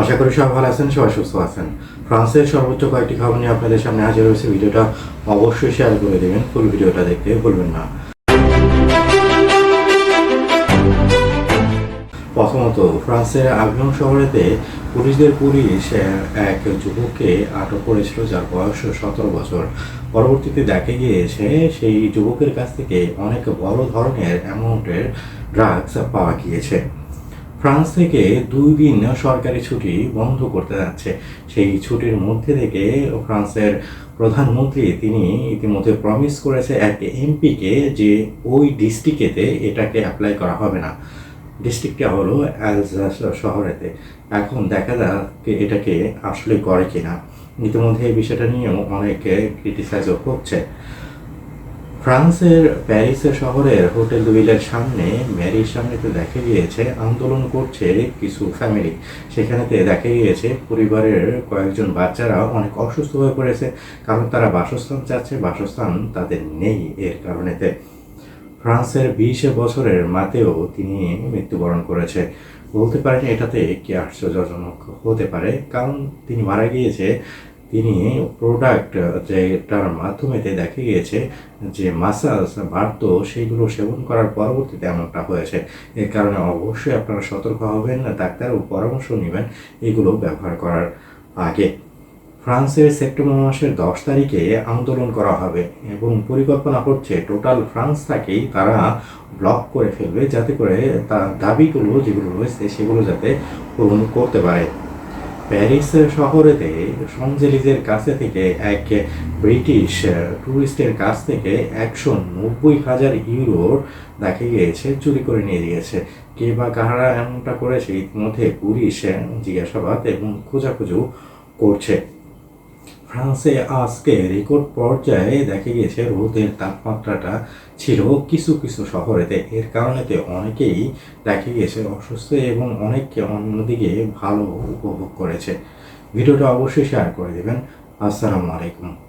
আশা করি সবাই ভালো আছেন, সবাই সুস্থ আছেন। ফ্রান্সের সর্বোচ্চ কয়েকটি খবর নিয়ে আপনাদের সামনে হাজির হয়েছে। ভিডিওটা অবশ্যই শেয়ার করে দেবেন, ফুল ভিডিওটা দেখতে ভুলবেন না। প্রথমত, ফ্রান্সের আভিয়ন শহরেতে পুলিশদের পুলিশ এক যুবককে আটক করেছিল, যার বয়স সতেরো বছর। পরবর্তীতে দেখা গিয়েছে, সেই যুবকের কাছ থেকে অনেক বড় ধরনের অ্যামাউন্টের ড্রাগস পাওয়া গিয়েছে। ফ্রান্স থেকে দুই দিন সরকারি ছুটি বন্ধ করতে যাচ্ছে। সেই ছুটির মধ্যে থেকে ফ্রান্সের প্রধানমন্ত্রী তিনি ইতিমধ্যে প্রমিস করেছে এক এমপিকে যে ওই ডিস্ট্রিক্টেতে এটাকে অ্যাপ্লাই করা হবে না। ডিস্ট্রিক্টটা হলো অ্যালজাস শহরেতে। এখন দেখা যাক এটাকে আসলে করে কিনা। ইতিমধ্যে এই বিষয়টা নিয়েও অনেকে ক্রিটিসাইজও হচ্ছে ফ্রান্সের প্যারিসের শহরের হোটেল দুইলের সামনে ম্যারির সামনেতে দেখা গিয়েছে, আন্দোলন করছে কিছু ফ্যামিলি সেখানেতে দেখা গিয়েছে পরিবারের কয়েকজন বাচ্চারা অনেক অসুস্থ হয়ে পড়েছে, কারণ তারা বাসস্থান চাচ্ছে, বাসস্থান তাদের নেই এর কারণেতে। ফ্রান্সের বিশ বছরের মাতেও তিনি মৃত্যুবরণ করেছে। বলতে পারেন এটাতে কি আশ্চর্যজনক হতে পারে, কারণ তিনি মারা গিয়েছে তিনি প্রোডাক্ট যেটার মাধ্যমেতে দেখা গিয়েছে যে মাসাজ বাড়ত সেইগুলো সেবন করার পরবর্তীতে এমনটা হয়েছে। এর কারণে অবশ্যই আপনারা সতর্ক হবেন, ডাক্তার ও পরামর্শ নেবেন এগুলো ব্যবহার করার আগে। ফ্রান্সের সেপ্টেম্বর মাসের দশ তারিখে আন্দোলন করা হবে এবং পরিকল্পনা করছে টোটাল ফ্রান্সটাকেই তারা ব্লক করে ফেলবে, যাতে করে তার দাবিগুলো যেগুলো রয়েছে সেগুলো যাতে পূরণ করতে পারে। প্যারিস শহরেতে সংজেলিজের কাছে থেকে এক ব্রিটিশ ট্যুরিস্টের কাছ থেকে একশো নব্বই হাজার ইউরোর দেখা গিয়েছে চুরি করে নিয়ে গিয়েছে। কে বা কাহারা এমনটা করেছে, ইতিমধ্যে পুলিশ জিজ্ঞাসাবাদ এবং খোঁজাখুঁজু করছে। ফ্রান্সে আজকে রেকর্ড পর্যায়ে দেখা গিয়েছে রোদের তাপমাত্রাটা ছিল কিছু কিছু শহরেতে। এর কারণেতে অনেকেই দেখা গিয়েছে অসুস্থ এবং অনেককে অন্যদিকে ভালো উপভোগ করেছে। ভিডিওটা অবশ্যই শেয়ার করে দেবেন। আসসালামু আলাইকুম।